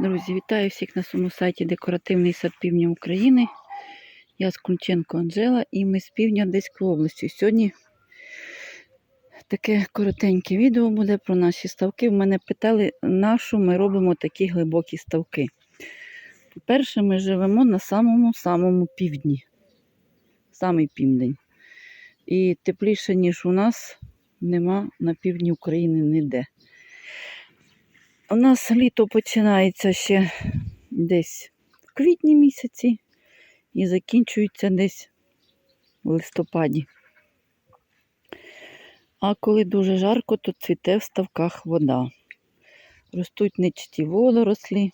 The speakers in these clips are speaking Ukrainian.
Друзі, вітаю всіх на своєму сайті Декоративний сад півдня України. Я з Кунченко Анжела і ми з півдня Одеської області. Сьогодні таке коротеньке відео буде про наші ставки. В мене питали, на що ми робимо такі глибокі ставки. По-перше, ми живемо на самому-самому півдні, самий південь. І тепліше, ніж у нас, нема на півдні України ніде. У нас літо починається ще десь в квітні місяці і закінчується десь в листопаді. А коли дуже жарко, то цвіте в ставках вода. Ростуть нечті водорослі.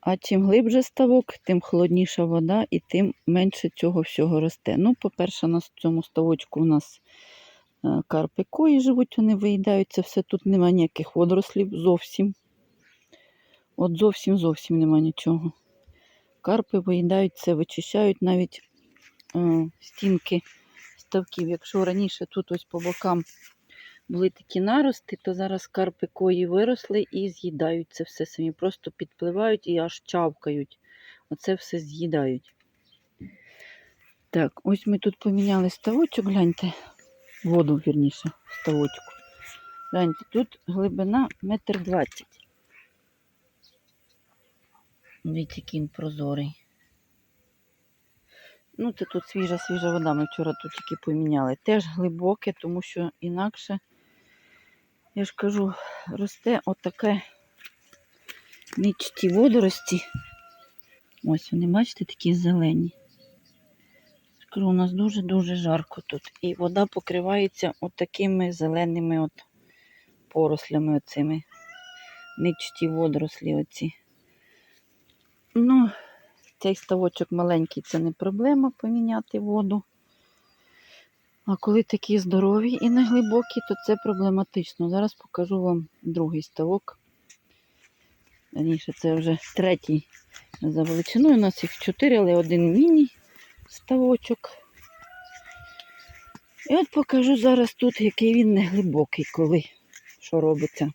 А чим глибше ставок, тим холодніша вода і тим менше цього всього росте. Ну, по-перше, на цьому ставочку у нас карпи кої живуть, вони виїдаються, все тут немає ніяких водорослів зовсім. От зовсім зовсім нема нічого. Карпи виїдають це, вичищають навіть е, стінки ставків. Якщо раніше тут ось по бокам були такі нарости, то зараз карпи кої виросли і з'їдають це все самі. Просто підпливають і аж чавкають. Оце все з'їдають. Так, ось ми тут поміняли ставочок, гляньте, воду, вірніше, в ставочку. Гляньте, тут глибина метр двадцять. Дивіться, який він прозорий. Ну, це тут свіжа, свіжа вода. Ми вчора тут тільки поміняли. Теж глибоке, тому що інакше, я ж кажу, росте отаке нічті водорості. Ось вони, бачите, такі зелені. Кажу, у нас дуже-дуже жарко тут. І вода покривається отакими зеленими от порослями оцими. Ничті водорослі оці. Ну, цей ставочок маленький, це не проблема поміняти воду. А коли такі здорові і неглибокі, то це проблематично. Зараз покажу вам другий ставок. Раніше це вже третій за величиною. У нас їх чотири, але один міні ставочок. І от покажу зараз тут, який він неглибокий, коли що робиться.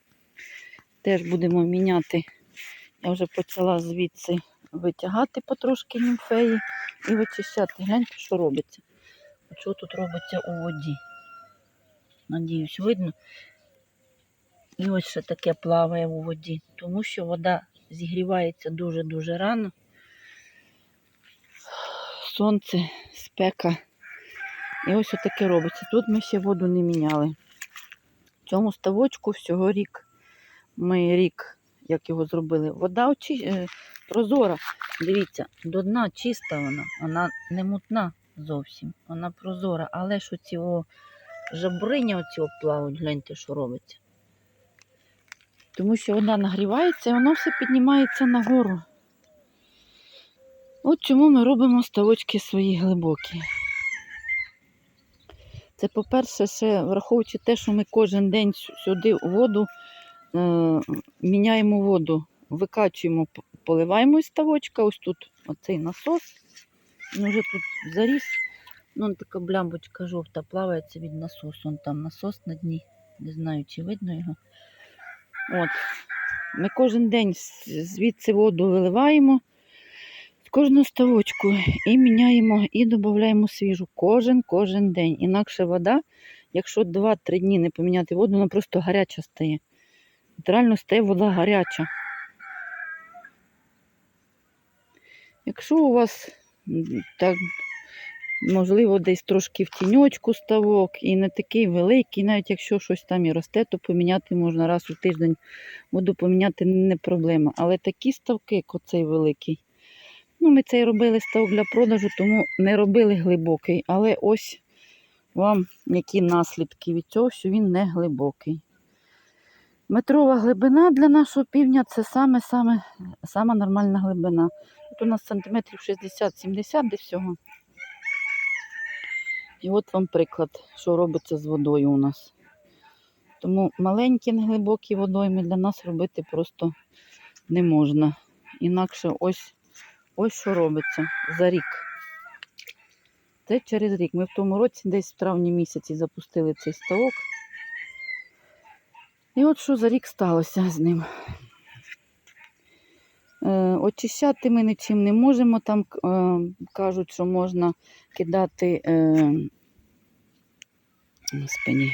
Теж будемо міняти. Я вже почала звідси витягати потрошки німфеї і вичищати. Гляньте, що робиться. Що тут робиться у воді? Надіюсь, видно. І ось ще таке плаває у воді, тому що вода зігрівається дуже-дуже рано. Сонце, спека. І ось таке робиться. Тут ми ще воду не міняли. В цьому ставочку всього рік. Ми рік, як його зробили, вода очі... е, прозора. Дивіться, до дна чиста вона, вона не мутна зовсім, вона прозора. Але ж оці о, жабриня оці плавають, гляньте, що робиться. Тому що вода нагрівається і воно все піднімається нагору. От чому ми робимо ставочки свої глибокі. Це, по-перше, ще враховуючи те, що ми кожен день сюди воду е, міняємо воду, викачуємо, поливаємо із ставочка. Ось тут оцей насос. Він вже тут заріс. Ну, така блямбочка жовта плавається від насосу. Вон там насос на дні. Не знаю, чи видно його. От. Ми кожен день звідси воду виливаємо з кожного ставочку і міняємо, і додаємо свіжу кожен кожен день. Інакше вода, якщо 2-3 дні не поміняти воду, вона просто гаряча стає. От Реально стає вода гаряча. Якщо у вас так, можливо, десь трошки в тіньочку ставок і не такий великий, навіть якщо щось там і росте, то поміняти можна раз у тиждень воду поміняти не проблема. Але такі ставки, як оцей великий. Ну, ми цей робили ставок для продажу, тому не робили глибокий. Але ось вам які наслідки від цього, що він не глибокий. Метрова глибина для нашого півня це саме, саме, сама нормальна глибина. Тут у нас сантиметрів 60-70 десь всього. І от вам приклад, що робиться з водою у нас. Тому маленькі неглибокі водойми для нас робити просто не можна. Інакше ось, ось що робиться за рік. Це через рік. Ми в тому році десь в травні місяці запустили цей ставок. І от що за рік сталося з ним. Е, очищати ми нічим не можемо. Там е, кажуть, що можна кидати е, Господи.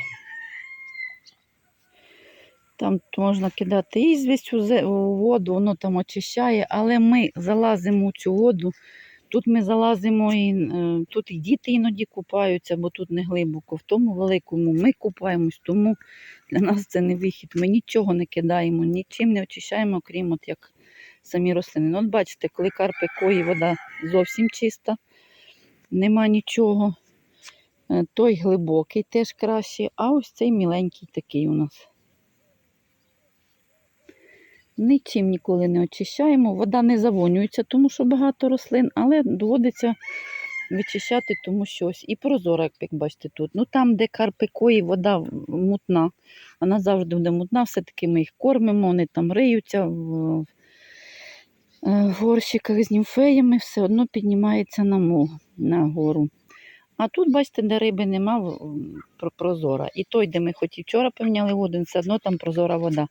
Там можна кидати ізвість у, воду, воно там очищає, але ми залазимо у цю воду. Тут ми залазимо і е, тут і діти іноді купаються, бо тут не глибоко. В тому великому ми купаємось, тому для нас це не вихід. Ми нічого не кидаємо, нічим не очищаємо, крім от як самі рослини. Ну, от бачите, коли карпи кої, вода зовсім чиста, нема нічого. Е, Той глибокий теж кращий, а ось цей міленький такий у нас. Нічим ніколи не очищаємо. Вода не завонюється, тому що багато рослин, але доводиться вичищати, тому що ось і прозора, як бачите тут. Ну там, де карпикої, вода мутна. Вона завжди буде мутна, все-таки ми їх кормимо, вони там риються в, горщиках з німфеями, все одно піднімається на мол, на гору. А тут, бачите, де риби нема, прозора. І той, де ми хоч і вчора поміняли воду, все одно там прозора вода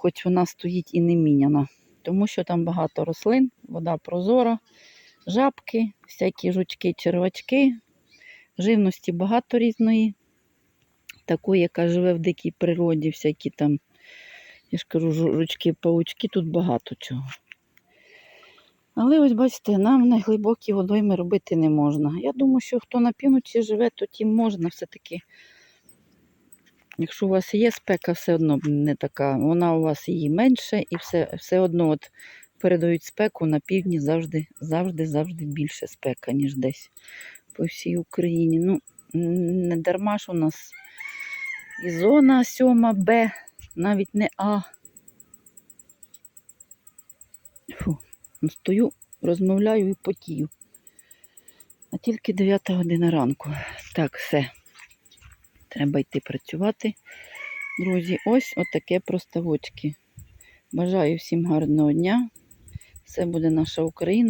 хоч вона стоїть і не міняна, тому що там багато рослин, вода прозора, жабки, всякі жучки, червачки, живності багато різної, такої, яка живе в дикій природі, всякі там, я ж кажу, жу- жучки, паучки, тут багато чого. Але ось бачите, нам на глибокій водойми робити не можна. Я думаю, що хто на півночі живе, то тим можна все-таки Якщо у вас є спека, все одно не така, вона у вас її менше, і все, все одно от передають спеку на півдні завжди, завжди, завжди більше спека, ніж десь по всій Україні. Ну, не дарма ж у нас і зона 7 Б, навіть не А. Фу, ну, стою, розмовляю і потію. А тільки 9 година ранку. Так, все. Треба йти працювати. Друзі, ось отаке проставочки. Бажаю всім гарного дня. Все буде наша Україна.